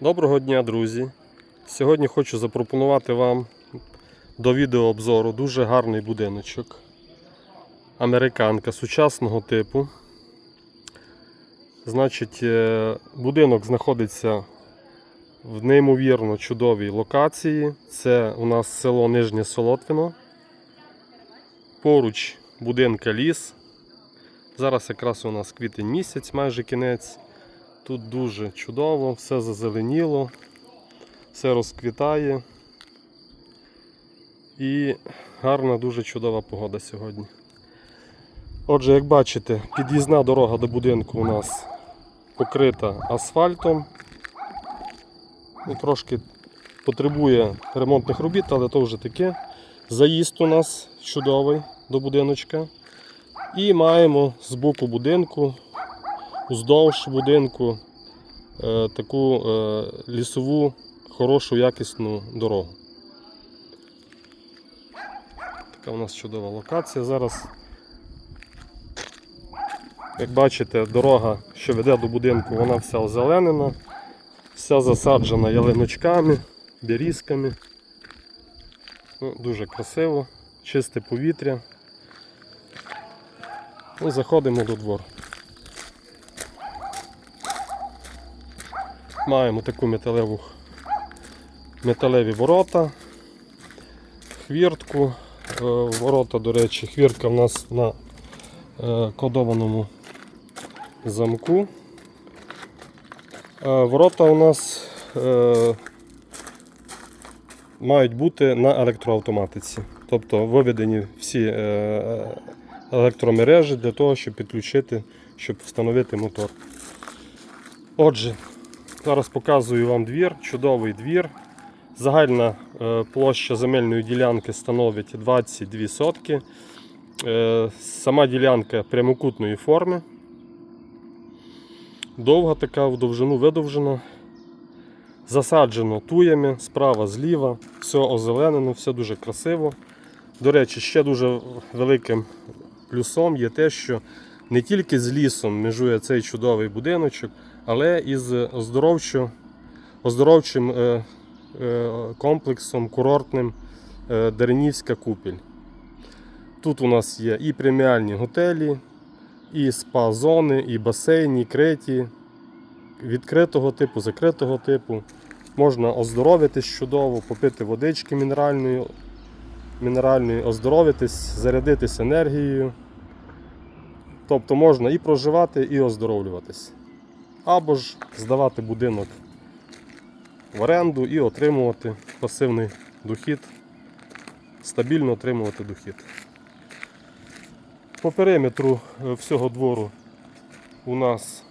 Доброго дня, друзі! Сьогодні хочу запропонувати вам до відеообзору дуже гарний будиночок. Американка сучасного типу. Значить, е, будинок знаходиться в неймовірно чудовій локації. Це у нас село Нижнє Солотвино. Поруч будинка ліс. Зараз якраз у нас квітень місяць, майже кінець. Тут дуже чудово, все зазеленіло, все розквітає. І гарна, дуже чудова погода сьогодні. Отже, як бачите, під'їзна дорога до будинку у нас покрита асфальтом. Ну, трошки потребує ремонтних робіт, але то вже таке. Заїзд у нас чудовий до будиночка. І маємо з боку будинку уздовж будинку е, таку е, лісову, хорошу, якісну дорогу. Така у нас чудова локація. Зараз, як бачите, дорога, що веде до будинку, вона вся озеленена, вся засаджена ялиночками, берізками. Ну, дуже красиво, чисте повітря. Ну, заходимо до двору. Маємо таку металеву, металеві ворота, хвіртку. Е, Ворота, до речі, хвіртка в нас на е, кодованому замку. Е, Ворота у нас мають бути на електроавтоматиці. Тобто виведені всі електромережі для того, щоб підключити, щоб встановити мотор. Отже, Зараз показую вам двір, чудовий двір. Загальна е, площа земельної ділянки становить 22 сотки. Е, Сама ділянка прямокутної форми. Довга така, в довжину видовжена. Засаджено туями справа, зліва, все озеленено, все дуже красиво. До речі, ще дуже великим плюсом є те, що не тільки з лісом межує цей чудовий будиночок, але і з оздоровчо, оздоровчим е, е, комплексом курортним е, Деренівська купіль. Тут у нас є і преміальні готелі, і спа-зони, і басейни, і криті, відкритого типу, закритого типу. Можна оздоровитись чудово, попити водички мінеральної, мінеральної, оздоровитись, зарядитись енергією. Тобто можна і проживати, і оздоровлюватись. Або ж здавати будинок в оренду і отримувати пасивний дохід, стабільно отримувати дохід. По периметру е, всього двору у нас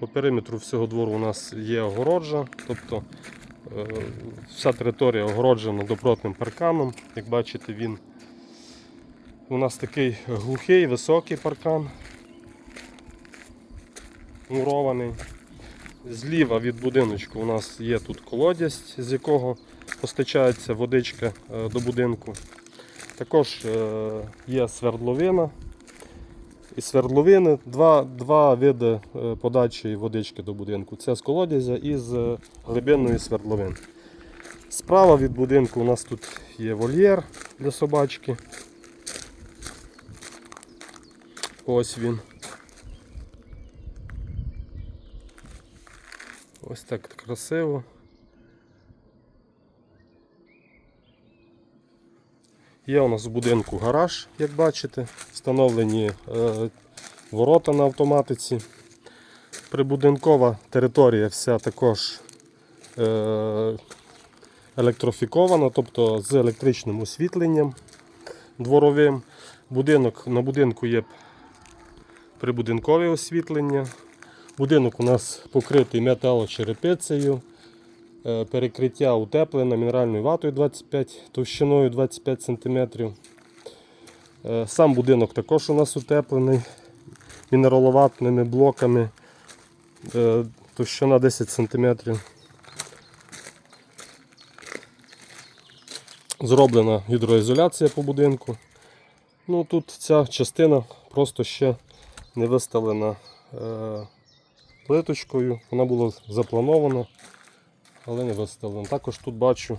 по периметру всього двору у нас є огороджа, тобто е, вся територія огороджена добротним парканом. Як бачите, він у нас такий глухий, високий паркан, мурований. Зліва від будиночку у нас є тут колодязь, з якого постачається водичка е, до будинку. Також е, є свердловина. І свердловини два, два види е, подачі водички до будинку. Це з колодязя і з глибинної свердловини. Справа від будинку у нас тут є вольєр для собачки. Ось він. Ось так красиво. Є у нас в будинку гараж, як бачите, встановлені е, ворота на автоматиці. Прибудинкова територія вся також е, електрофікована, тобто з електричним освітленням дворовим. Будинок, на будинку є прибудинкове освітлення. Будинок у нас покритий металочерепицею, е, перекриття утеплене мінеральною ватою 25 товщиною 25 см. Е, Сам будинок також у нас утеплений мінераловатними блоками е, товщина 10 см. Зроблена гідроізоляція по будинку. Ну Тут ця частина просто ще не виставлена плиточкою. Вона була запланована, але не виставлена. Також тут бачу,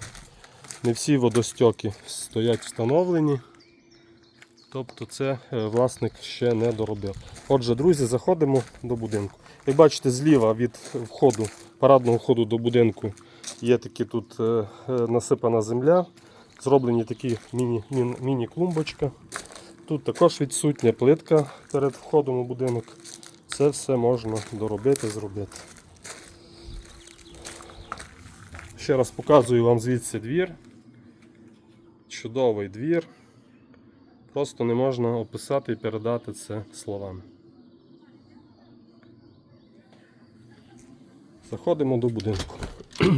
не всі водостьоки стоять встановлені. Тобто це е, власник ще не доробив. Отже, друзі, заходимо до будинку. Як бачите, зліва від входу, парадного входу до будинку є такі тут е, е, насипана земля. Зроблені такі міні- мін- міні-клумбочка. Тут також відсутня плитка перед входом у будинок. Це все можна доробити, зробити. Ще раз показую вам звідси двір. Чудовий двір. Просто не можна описати і передати це словами. Заходимо до будинку.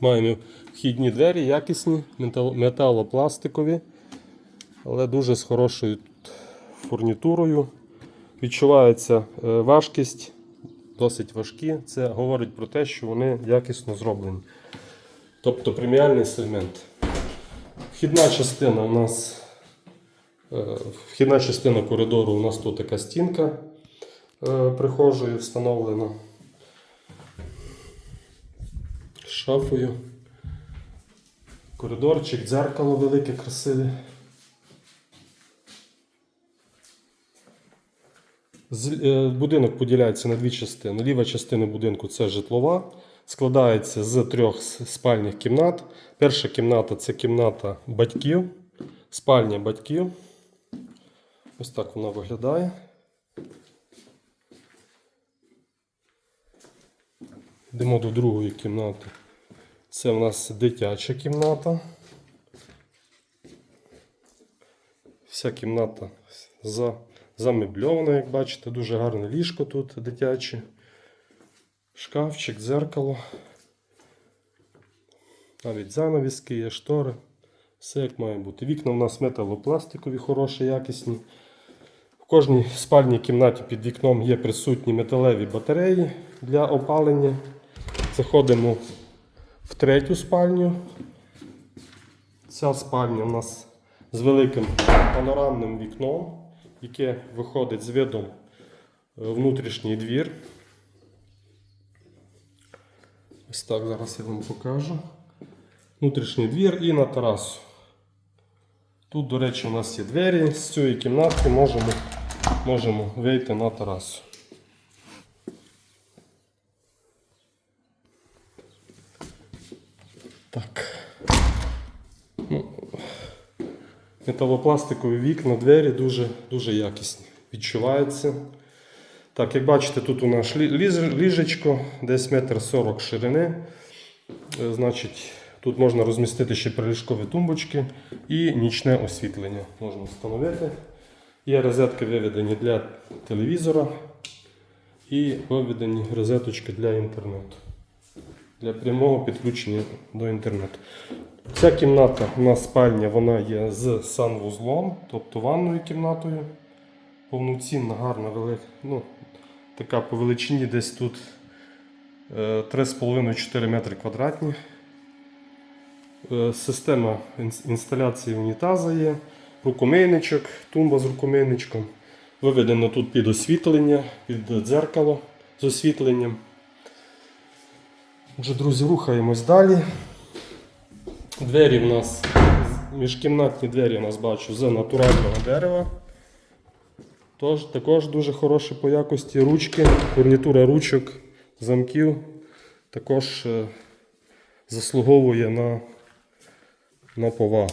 Маємо вхідні двері, якісні, металопластикові, але дуже з хорошою фурнітурою. Відчувається е, важкість, досить важкі. Це говорить про те, що вони якісно зроблені. Тобто преміальний сегмент. Вхідна частина у нас Е, Вхідна частина коридору у нас тут така стінка е, прихожою встановлена. Шафою. Коридорчик, дзеркало велике, красиве. З- е, Будинок поділяється на дві частини. Ліва частина будинку це житлова, складається з трьох спальних кімнат. Перша кімната це кімната батьків, спальня батьків. Ось так вона виглядає. Йдемо до другої кімнати. Це у нас дитяча кімната. Вся кімната за, замебльована, як бачите, дуже гарне ліжко тут дитяче. Шкафчик, дзеркало. Навіть занавіски є, штори. Все як має бути. Вікна у нас металопластикові, хороші, якісні. В кожній спальній кімнаті під вікном є присутні металеві батареї для опалення. Заходимо в третю спальню. Ця спальня у нас з великим панорамним вікном, яке виходить з видом е, внутрішній двір. Ось так зараз я вам покажу. Внутрішній двір і на терасу. Тут, до речі, у нас є двері. З цієї кімнатки можемо, можемо вийти на терасу. Так. Ну, металопластикові вікна, двері дуже, дуже якісні. Відчувається. Так, як бачите, тут у нас ліжечко, десь метр сорок ширини. Е, Значить, тут можна розмістити ще приліжкові тумбочки і нічне освітлення можна встановити. Є розетки виведені для телевізора і виведені розеточки для інтернету. Для прямого підключення до інтернету. Ця кімната у нас спальня, вона є з санвузлом, тобто ванною кімнатою. Повноцінна, гарна, велика. Ну, така по величині десь тут е, 3,5-4 метри квадратні. Е, Система інсталяції унітаза є, рукомийничок, тумба з рукомийничком. Виведено тут під освітлення, під дзеркало з освітленням. Отже, друзі, рухаємось далі. Двері в нас, міжкімнатні двері у нас бачу з натурального дерева. Тож, також дуже хороші по якості ручки, фурнітура ручок, замків також е, заслуговує на, на повагу.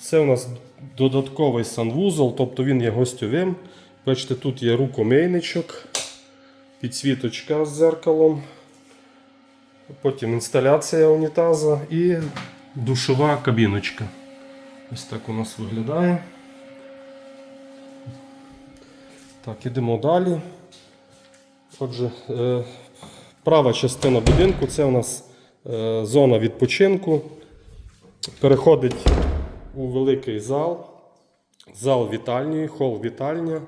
Це у нас додатковий санвузол, тобто він є гостьовим. Бачите, тут є рукомийничок, підсвіточка з зеркалом, потім інсталяція унітаза і душова кабіночка. Ось так у нас виглядає. Так, ідемо далі. Отже, е, права частина будинку це у нас е, зона відпочинку. Переходить у великий зал, зал вітальні, хол вітальня.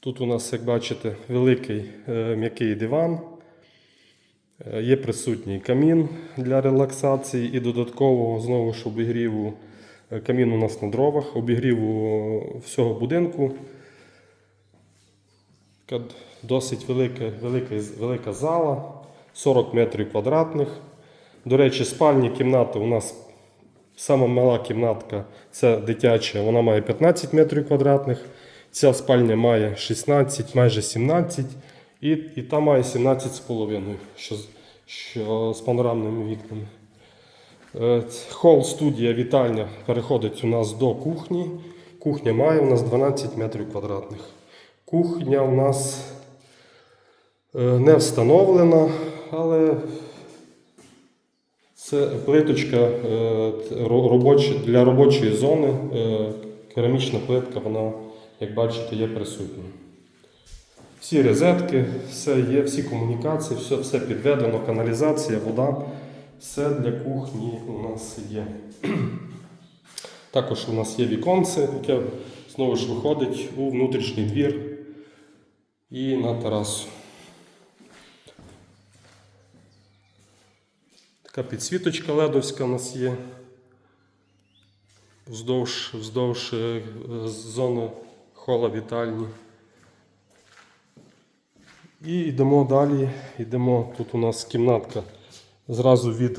Тут у нас, як бачите, великий е, м'який диван. Е, Є присутній камін для релаксації і додаткового знову ж обігріву. Е, Камін у нас на дровах, обігріву всього будинку. Досить велика, велика, велика зала, 40 метрів квадратних. До речі, спальні кімнати у нас сама мала кімнатка це дитяча, вона має 15 метрів квадратних. Ця спальня має 16, майже 17, і, і та має 17,5, що, що з панорамними вікнами. Е, ц- Хол, студія, вітальня переходить у нас до кухні. Кухня має у нас 12 метрів квадратних. Кухня у нас е, не встановлена, але це плиточка е, для робочої зони. Керамічна плитка, вона, як бачите, є присутня. Всі розетки, все є, всі комунікації, все, все підведено, каналізація, вода. Все для кухні у нас є. Також у нас є віконце, яке знову ж виходить у внутрішній двір і на терасу. Така підсвіточка ледовська у нас є. Вздовж, вздовж е, зони хола вітальні. І йдемо далі. Йдемо. Тут у нас кімнатка. Зразу від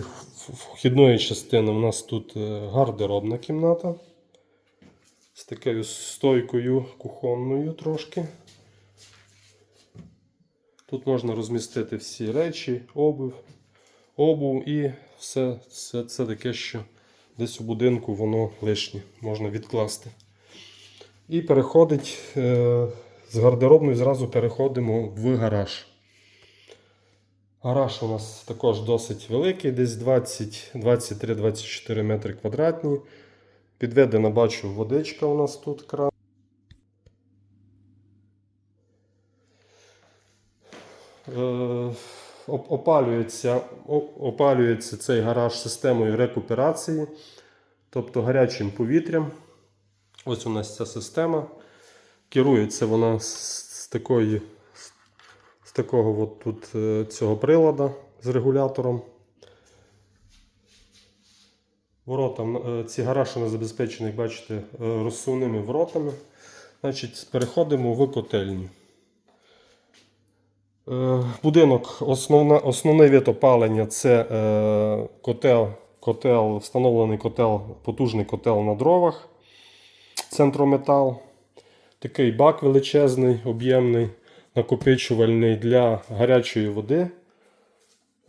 вхідної частини у нас тут е, гардеробна кімната. З такою стойкою кухонною трошки. Тут можна розмістити всі речі, обув, обув і все, все це таке, що десь у будинку воно лишнє, можна відкласти. І переходить е, з гардеробної зразу переходимо в гараж. Гараж у нас також досить великий, десь 20, 23-24 метри квадратні. Підведена, бачу, водичка у нас тут кран. Е, Опалюється, опалюється цей гараж системою рекуперації, тобто гарячим повітрям. Ось у нас ця система. Керується вона з, такої з такого от тут е, цього прилада з регулятором. Ворота, е, ці гаражі не забезпечені, як бачите, е, розсувними воротами. Значить, переходимо в котельню. Будинок, основна, основний вид опалення це котел, котел, встановлений котел, потужний котел на дровах, центрометал. Такий бак величезний, об'ємний, накопичувальний для гарячої води.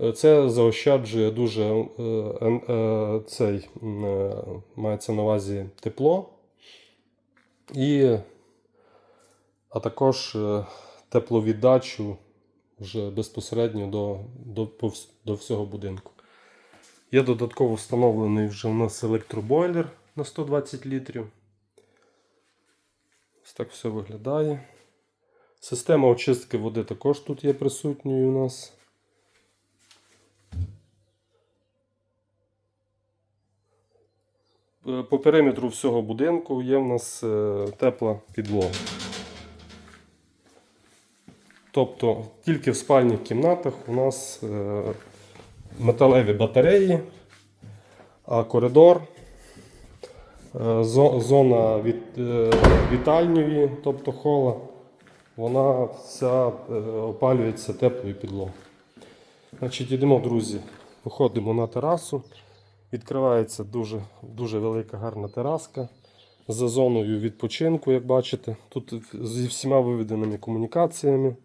Е, Це заощаджує дуже е, е, цей, е, мається на увазі тепло. І, а також е, тепловіддачу вже безпосередньо до, до, до всього будинку. Є додатково встановлений вже у нас електробойлер на 120 літрів. Ось так все виглядає. Система очистки води також тут є присутньою у нас. Е, По периметру всього будинку є в нас е, тепла підлога. Тобто тільки в спальних кімнатах у нас е, металеві батареї, а коридор, зона від, вітальньої, тобто хола, вона вся е, опалюється теплою підлогою. Значить, йдемо, друзі, виходимо на терасу. Відкривається дуже, дуже велика гарна тераска за зоною відпочинку, як бачите. Тут зі всіма виведеними комунікаціями.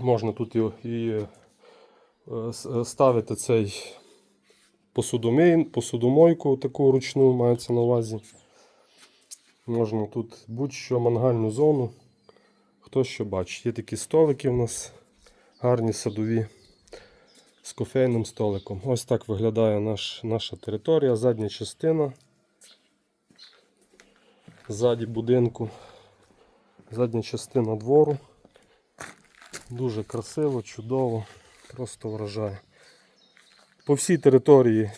Можна тут і, і е, ставити цей посудомий, посудомойку таку ручну, мається на увазі. Можна тут будь-що мангальну зону. Хто що бачить. Є такі столики у нас гарні садові з кофейним столиком. Ось так виглядає наш, наша територія, задня частина. Ззаді будинку, задня частина двору. Дуже красиво, чудово, просто вражає. По всій території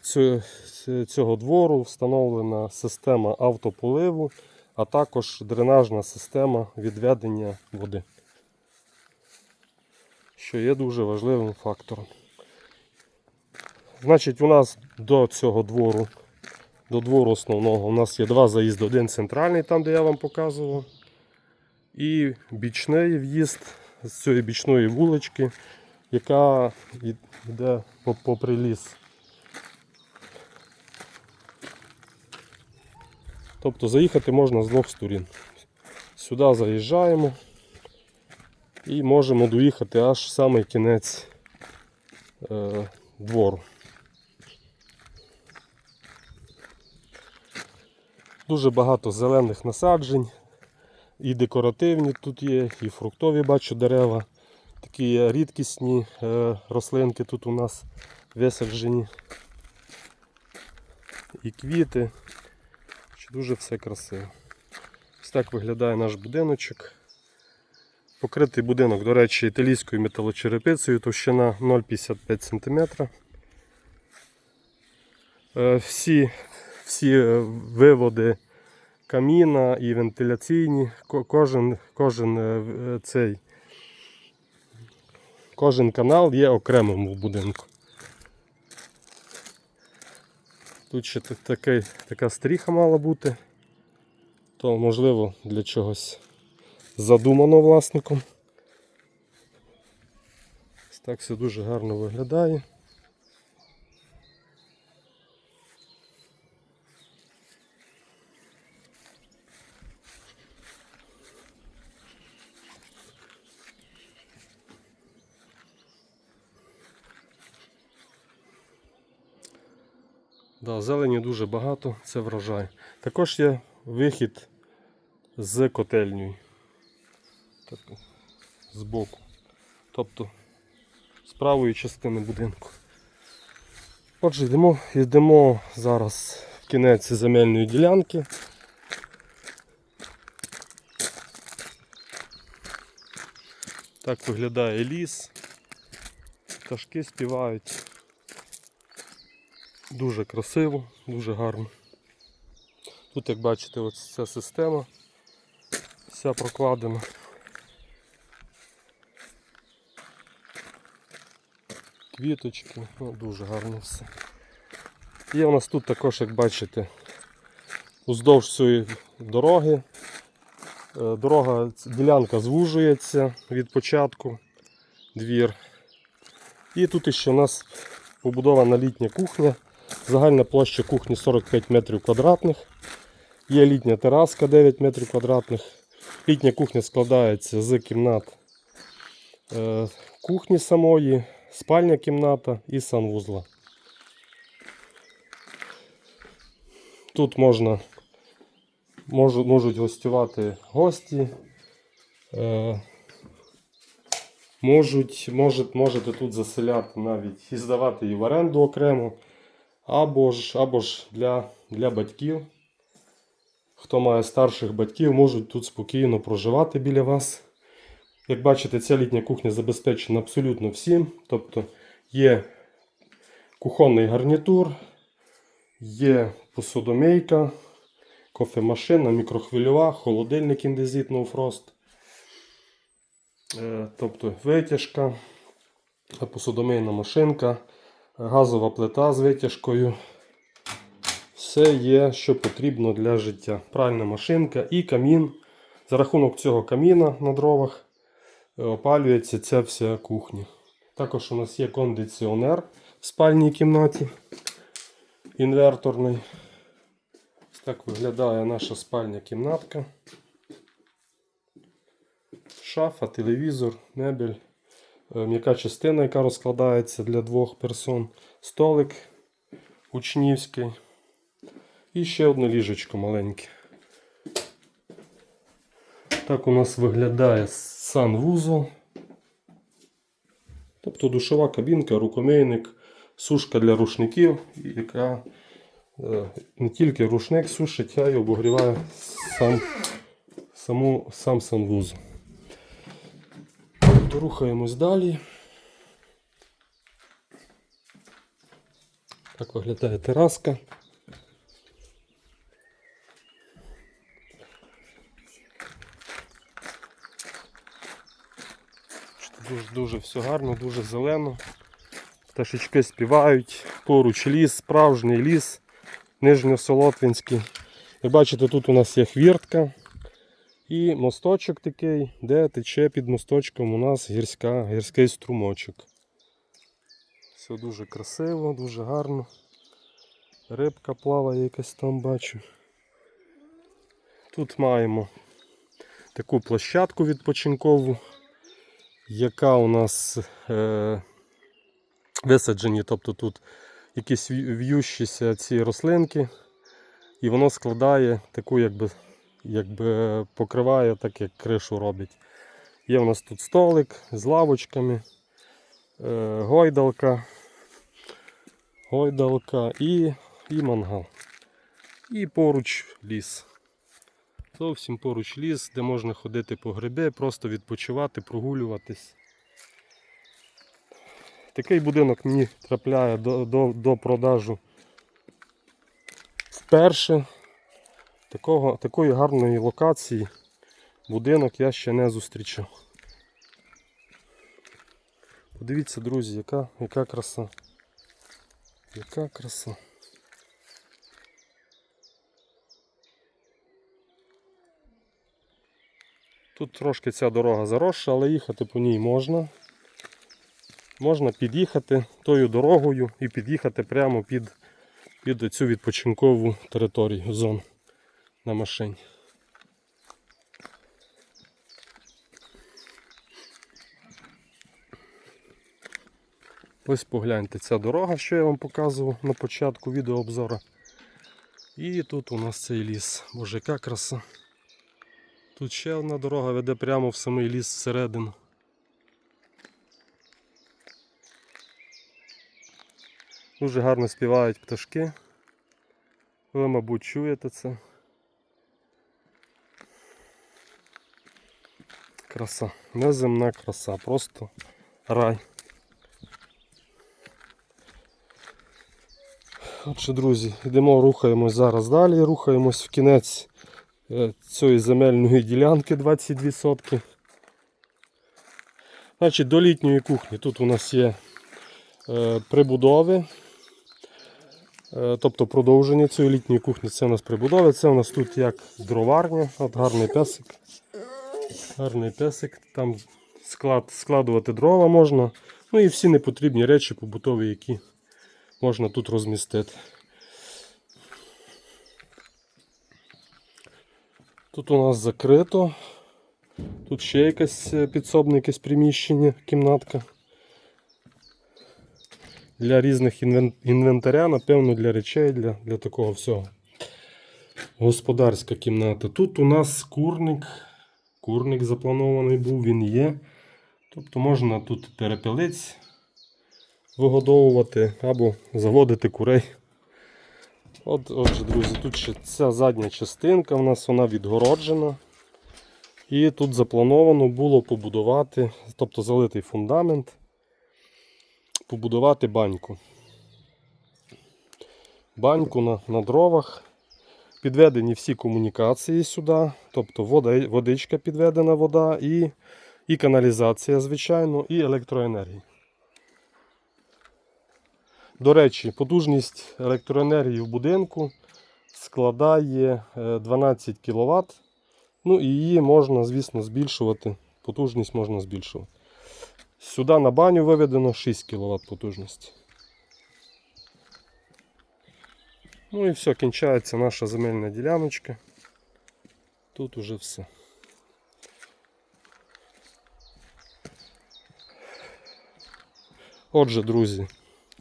цього двору встановлена система автополиву, а також дренажна система відведення води, що є дуже важливим фактором. Значить, у нас до цього двору, до двору основного, у нас є два заїзди. Один центральний, там де я вам показував. І бічний в'їзд з цієї бічної вулички, яка йде по- попри ліс. Тобто заїхати можна з двох сторін. Сюди заїжджаємо і можемо доїхати аж в самий кінець е, двору. Дуже багато зелених насаджень, і декоративні тут є, і фруктові бачу дерева. Такі рідкісні е, рослинки тут у нас висаджені. І квіти. Дуже все красиво. Ось так виглядає наш будиночок. Покритий будинок, до речі, італійською металочерепицею, товщина 0,55 см. Е, Всі, всі е, виводи каміна і вентиляційні, кожен, кожен е, цей кожен канал є окремим в будинку. Тут ще та- такий, така стріха мала бути, то можливо для чогось задумано власником. Так все дуже гарно виглядає. Да, зелені дуже багато, це врожай. Також є вихід з котельнею. Так, збоку. Тобто з правої частини будинку. Отже, йдемо, йдемо зараз в кінець земельної ділянки. Так виглядає ліс. Пташки співають. Дуже красиво, дуже гарно. Тут, як бачите, ось ця система вся прокладена. Квіточки, ну, дуже гарно все. Є у нас тут також, як бачите, уздовж цієї дороги. Е, Дорога, ділянка звужується від початку, двір. І тут ще у нас побудована літня кухня. Загальна площа кухні 45 метрів квадратних. Є літня тераска 9 метрів квадратних. Літня кухня складається з кімнат е, кухні самої, спальня кімната і санвузла. Тут можна, можу- можуть гостювати гості. Е, можуть, можуть, можете тут заселяти навіть і здавати її в оренду окремо. Або ж, або ж для, для батьків. Хто має старших батьків, можуть тут спокійно проживати біля вас. Як бачите, ця літня кухня забезпечена абсолютно всім. Тобто є кухонний гарнітур, є посудомийка, кофемашина, мікрохвильова, холодильник No Frost. Е, Тобто витяжка, посудомийна машинка, газова плита з витяжкою. Все є, що потрібно для життя. Пральна машинка і камін. За рахунок цього каміна на дровах е, опалюється ця вся кухня. Також у нас є кондиціонер в спальній кімнаті. Інверторний. Ось так виглядає наша спальня кімнатка. Шафа, телевізор, мебель, м'яка частина, яка розкладається для двох персон, столик учнівський. І ще одне ліжечко маленьке. Так у нас виглядає санвузол. Тобто душова кабінка, рукомийник, сушка для рушників, яка е, не тільки рушник сушить, а й обогріває сам, саму, сам санвузол. Рухаємось далі. Так виглядає тераска. Дуже дуже все гарно, дуже зелено. Пташечки співають, поруч ліс, справжній ліс, нижньосолотвинський. Як бачите, тут у нас є хвіртка, І мосточок такий, де тече під мосточком у нас гірська, гірський струмочок. Все дуже красиво, дуже гарно. Рибка плаває якась там бачу. Тут маємо таку площадку відпочинкову, яка у нас е, висаджені, тобто тут якісь в'ю- в'ющіся ці рослинки, і воно складає таку, якби, якби покриває, так як кришу робить. Є у нас тут столик з лавочками, е, гойдалка, гойдалка і, і мангал. І поруч ліс. Зовсім поруч ліс, де можна ходити по гриби, просто відпочивати, прогулюватись. Такий будинок мені трапляє до, до, до продажу вперше. Такого, такої гарної локації будинок я ще не зустрічав. Подивіться, друзі, яка, яка краса. Яка краса. Тут трошки ця дорога заросша, але їхати по ній можна. Можна під'їхати тою дорогою і під'їхати прямо під, під цю відпочинкову територію зону на машині. Ось погляньте ця дорога, що я вам показував на початку відеообзору. І тут у нас цей ліс. Боже, яка краса. Тут ще одна дорога веде прямо в самий ліс всередину. Дуже гарно співають пташки. Ви, мабуть, чуєте це. Краса. Неземна краса, просто рай. Отже, друзі, йдемо, рухаємось зараз далі, рухаємось в кінець е, цієї земельної ділянки 22 сотки. Значить, до літньої кухні тут у нас є е, прибудови. Е, Тобто продовження цієї літньої кухні це у нас прибудови. Це у нас тут як дроварня, от гарний песик. Гарний песик. Там склад, складувати дрова можна. Ну і всі непотрібні речі побутові, які можна тут розмістити. Тут у нас закрито. Тут ще якесь е, підсобне якесь приміщення, кімнатка. Для різних інвентаря, напевно, для речей, для, для такого всього. Господарська кімната. Тут у нас курник. Курник запланований був, він є. Тобто можна тут перепелиць вигодовувати або заводити курей. От, отже, друзі, тут ще ця задня частинка у нас вона відгороджена. І тут заплановано було побудувати, тобто залитий фундамент, побудувати баньку. Баньку на, на дровах. Підведені всі комунікації сюди, тобто водичка підведена вода і, і каналізація, звичайно, і електроенергія. До речі, потужність електроенергії в будинку складає е, 12 кВт. Ну і її можна, звісно, збільшувати. Потужність можна збільшувати. Сюди на баню виведено 6 кВт потужності. Ну і все, кінчається наша земельна діляночка. Тут уже все. Отже, друзі,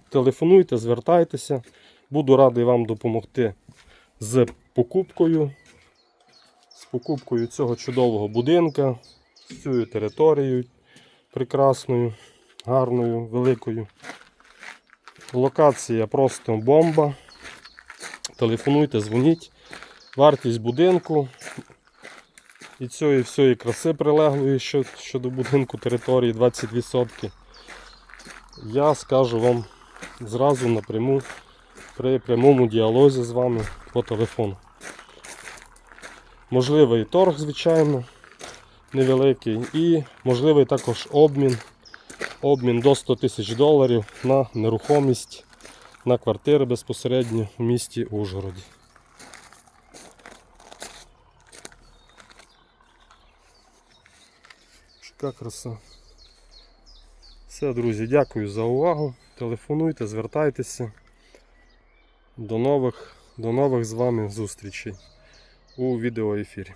телефонуйте, звертайтеся. Буду радий вам допомогти з покупкою. З покупкою цього чудового будинка, з цією територією прекрасною, гарною, великою. Локація просто бомба. Телефонуйте, дзвоніть. Вартість будинку і цієї всієї краси прилеглої що- щодо будинку території 22 сотки. Я скажу вам зразу напряму при прямому діалозі з вами по телефону. Можливий торг, звичайно, невеликий, і можливий також обмін. Обмін до 100 тисяч доларів на нерухомість на квартири безпосередньо в місті Ужгороді. Шика краса. Все, друзі, дякую за увагу. Телефонуйте, звертайтеся. До нових, до нових з вами зустрічей у відеоефірі.